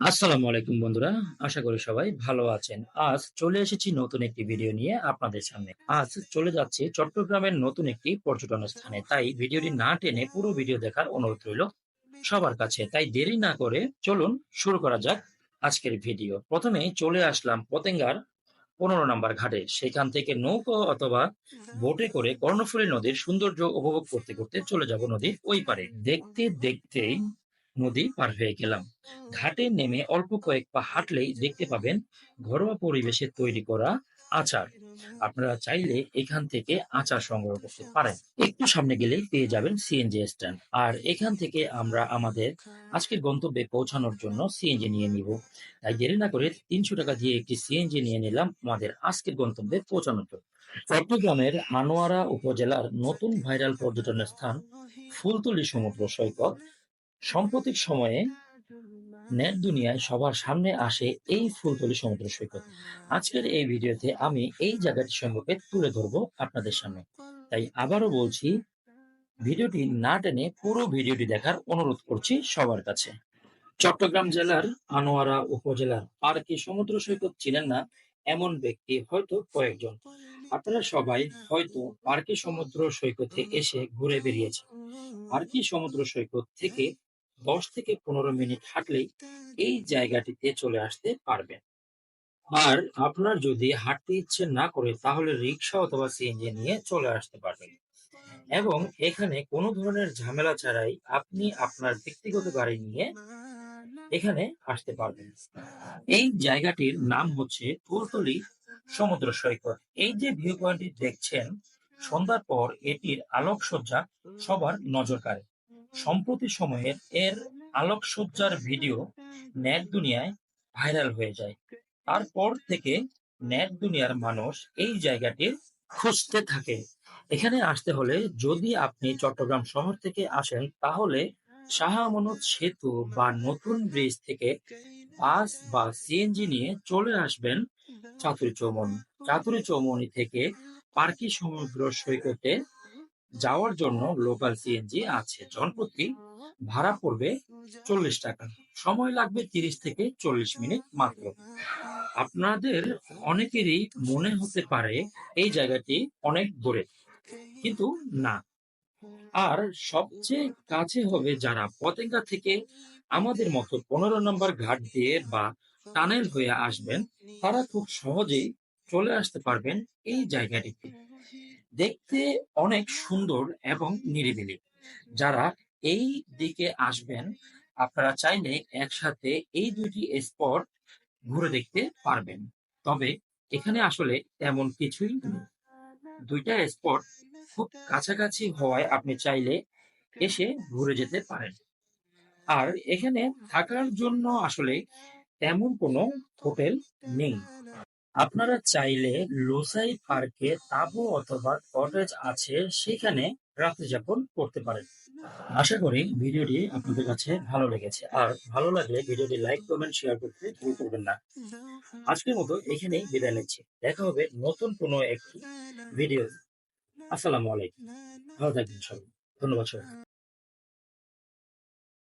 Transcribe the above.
আসসালামু আলাইকুম বন্ধুরা, আশা করি সবাই ভালো আছেন। আজ চলে এসেছি নতুন একটি ভিডিও নিয়ে আপনাদের সামনে। আজ চলে যাচ্ছি চট্টগ্রামের নতুন একটি পর্যটন স্থানে। তাই ভিডিওটি না টেনে পুরো ভিডিও দেখার অনুরোধ রইল সবার কাছে। তাই দেরি না করে চলুন শুরু করা যাক আজকের ভিডিও। প্রথমে চলে আসলাম পতেঙ্গার পনেরো নম্বর ঘাটে। সেখান থেকে নৌকো অথবা বোটে করে কর্ণফুলী নদীর সৌন্দর্য উপভোগ করতে করতে চলে যাব নদীর ওই পারে। দেখতে দেখতেই নদী পার হয়ে গেলাম। ঘাটে নেমে অল্প কয়েক পা হাঁটলেই দেখতে পাবেন ঘরোয়া পরিবেশে তৈরি করা আচার। আপনারা চাইলে এখান থেকে আচার সংগ্রহ করতে পারেন। একটু সামনে গেলেই পেয়ে যাবেন সিএনজি স্ট্যান্ড আর এখান থেকে আমরা আমাদের আজকের গন্তব্যে পৌঁছানোর জন্য সিএনজি নিয়ে নিব। তাই দেরি না করে তিনশো টাকা দিয়ে একটি সিএনজি নিয়ে নিলাম আমাদের আজকের গন্তব্যে পৌঁছানোর জন্য। চট্টগ্রামের আনোয়ারা উপজেলার নতুন ভাইরাল পর্যটন স্থান ফুলতলি সমুদ্র সৈকত সাম্প্রতিক সময়ে নেট দুনিয়ায় সবার সামনে আসে এই ফুলতলি সমুদ্র সৈকত। আজকের এই ভিডিওতে আমি এই জায়গাটি সম্পর্কে তুলে ধরবো আপনাদের সামনে। তাই আবারও বলছি, ভিডিওটি না টেনে পুরো ভিডিওটি দেখার অনুরোধ করছি সবার কাছে। চট্টগ্রাম জেলার আনোয়ারা উপজেলার পার্কে সমুদ্র সৈকত ছিলেন না এমন ব্যক্তি হয়তো কয়েকজন। আপনারা সবাই হয়তো পার্কে সমুদ্র সৈকতে এসে ঘুরে বেরিয়েছে পার্কি সমুদ্র সৈকত থেকে দশ থেকে পনেরো মিনিট হাঁটলেই এই জায়গাটিতে চলে আসতে পারবেন। আর আপনার যদি হাঁটতে ইচ্ছে না করে, তাহলে রিক্সা অথবা সিএনজি নিয়ে চলে আসতে পারবেন। এবং এখানে কোনো ধরনের ঝামেলা ছাড়াই আপনি আপনার ব্যক্তিগত গাড়ি নিয়ে এখানে আসতে পারবেন। এই জায়গাটির নাম হচ্ছে ফুলতলি সমুদ্র সৈকত। এই যে ভিউ পয়েন্টটি দেখছেন, সন্ধ্যার পর এটির আলোকসজ্জা সবার নজর কাড়ে। সম্প্রতি সময়ের এর আলোকসজ্জার ভিডিও নেট দুনিয়ায় ভাইরাল হয়ে যায়। তারপর থেকে নেট দুনিয়ার মানুষ এই জায়গাটির খুঁজতে থাকে। এখানে আসতে হলে যদি আপনি চট্টগ্রাম শহর থেকে আসেন, তাহলে শাহ আমানত সেতু বা নতুন ব্রিজ থেকে বাস বা সিএনজি নিয়ে চলে আসবেন চাতুরি চৌমনি চাতুরি চৌমনি থেকে পার্কি সমুদ্র সৈকতে যাওয়ার জন্য লোকাল সিএনজি আছে। জনপ্রতি ভাড়া পড়বে চল্লিশ টাকা। সময় লাগবে তিরিশ থেকে চল্লিশ মিনিট মাত্র। আপনাদের অনেকেরই মনে হতে পারে এই জায়গাটি অনেক দূরে, কিন্তু না। আর সবচেয়ে কাছে হবে যারা পতেঙ্গা থেকে আমাদের মতো পনেরো নম্বর ঘাট দিয়ে বা টানেল হয়ে আসবেন, তারা খুব সহজেই চলে আসতে পারবেন এই জায়গাটিতে। দেখতে অনেক সুন্দর এবং নিরিবিলি। যারা এই দিকে আসবেন, আপনারা চাইলে একসাথে এই দুইটি স্পট ঘুরে দেখতে পারবেন। তবে এখানে আসলে তেমন কিছুই নেই। দুইটা স্পট খুব কাছাকাছি হওয়ায় আপনি চাইলে এসে ঘুরে যেতে পারেন। আর এখানে থাকার জন্য আসলে তেমন কোনো হোটেল নেই। আপনারা চাইলে লোসাই পার্কে তাঁবু অথবা কটেজ আছে, সেখানে রাত্রি যাপন করতে পারেন। আশা করি ভিডিওটি আপনাদের কাছে ভালো লেগেছে। আর ভালো লাগলে ভিডিওটি লাইক, কমেন্ট, শেয়ার করতে ভুল করবেন না। আজকের মতো এখানেই বিদায় নিচ্ছি। দেখা হবে নতুন কোনো একটি ভিডিও আসসালামু আলাইকুম। ভালো থাকবেন সবাই। ধন্যবাদ সবাই